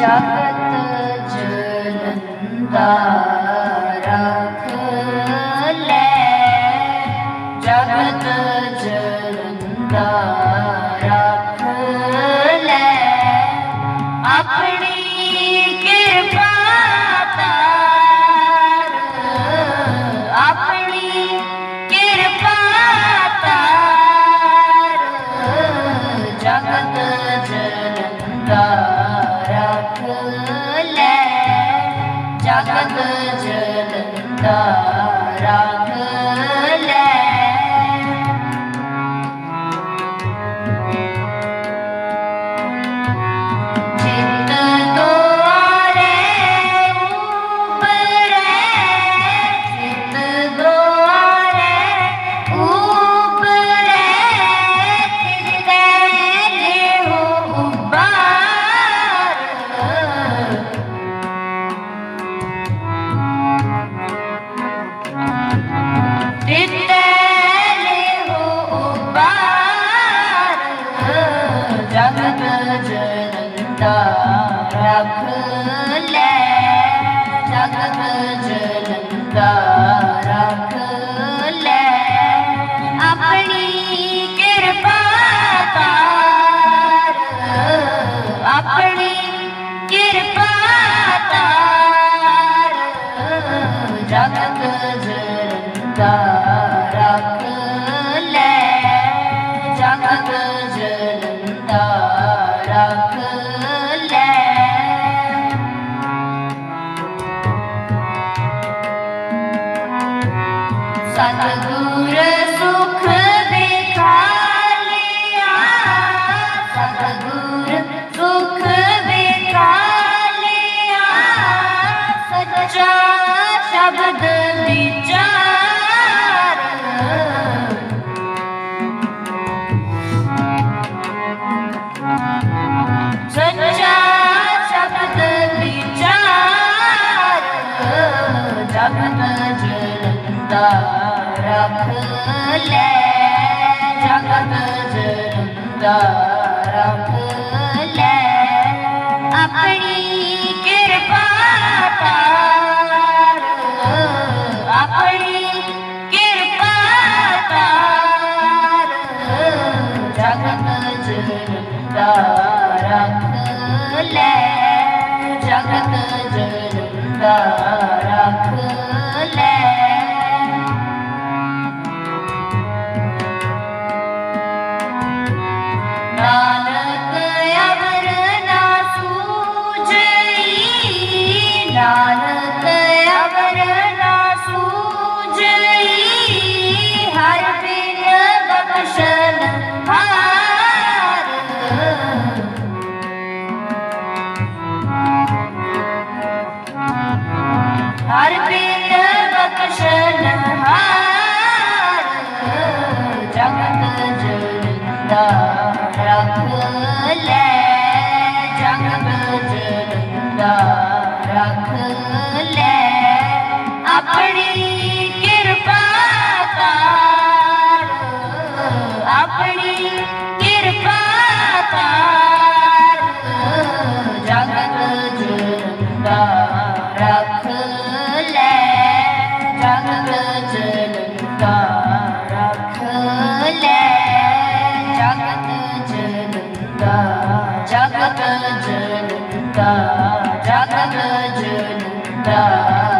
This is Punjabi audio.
Yeah. ਜਨੰਦਾ ਰੱਖ ਲੈ ਜਗਤ ਜਨੰਦਾ ਰੱਖ ਲੈ। ਆਪਣੀ ਕਿਰਪਾ ਤਾਰ, ਆਪਣੀ ਕਿਰਪਾ ਤਾਰ ਜਗਤ ਜਨੰਦਾ ਸਤਿਗੁਰ ਸੁਖ ਵਿਖਾਲਿਆ ਸਤਿਗੁਰ ਸੁਖ ਵਿਖਾਲਿਆ ਸੱਚਾ ਸ਼ਬਦ ਰੱਖ ਲੈ, ਜਗਤ ਜਲੰਦਾ ਰੱਖ ਲੈ। ਆਪਣੀ ਕਿਰਪਾ ਤਾਰ ਆਪਣੀ ਕਿਰਪਾ ਤਾਰ ਜਗਤ ਜਲੰਦਾ ਰੱਖ ਲੈ, ਜਗਤ ਜਲੰਦਾ ਹਰ ਬਿਨ ਬਖਸ਼ਣ ਹਾਰ ਜਗਤ ਜਲੰਦਾ ਰੱਖ ਲੈ। ਜਗਤ ਜਲੰਦਾ ਰੱਖ ਲੈ। ਆਪਣੀ ਜਗਤ ਜਲੰਦਾ ਜਗਤ ਜਲੰਦਾ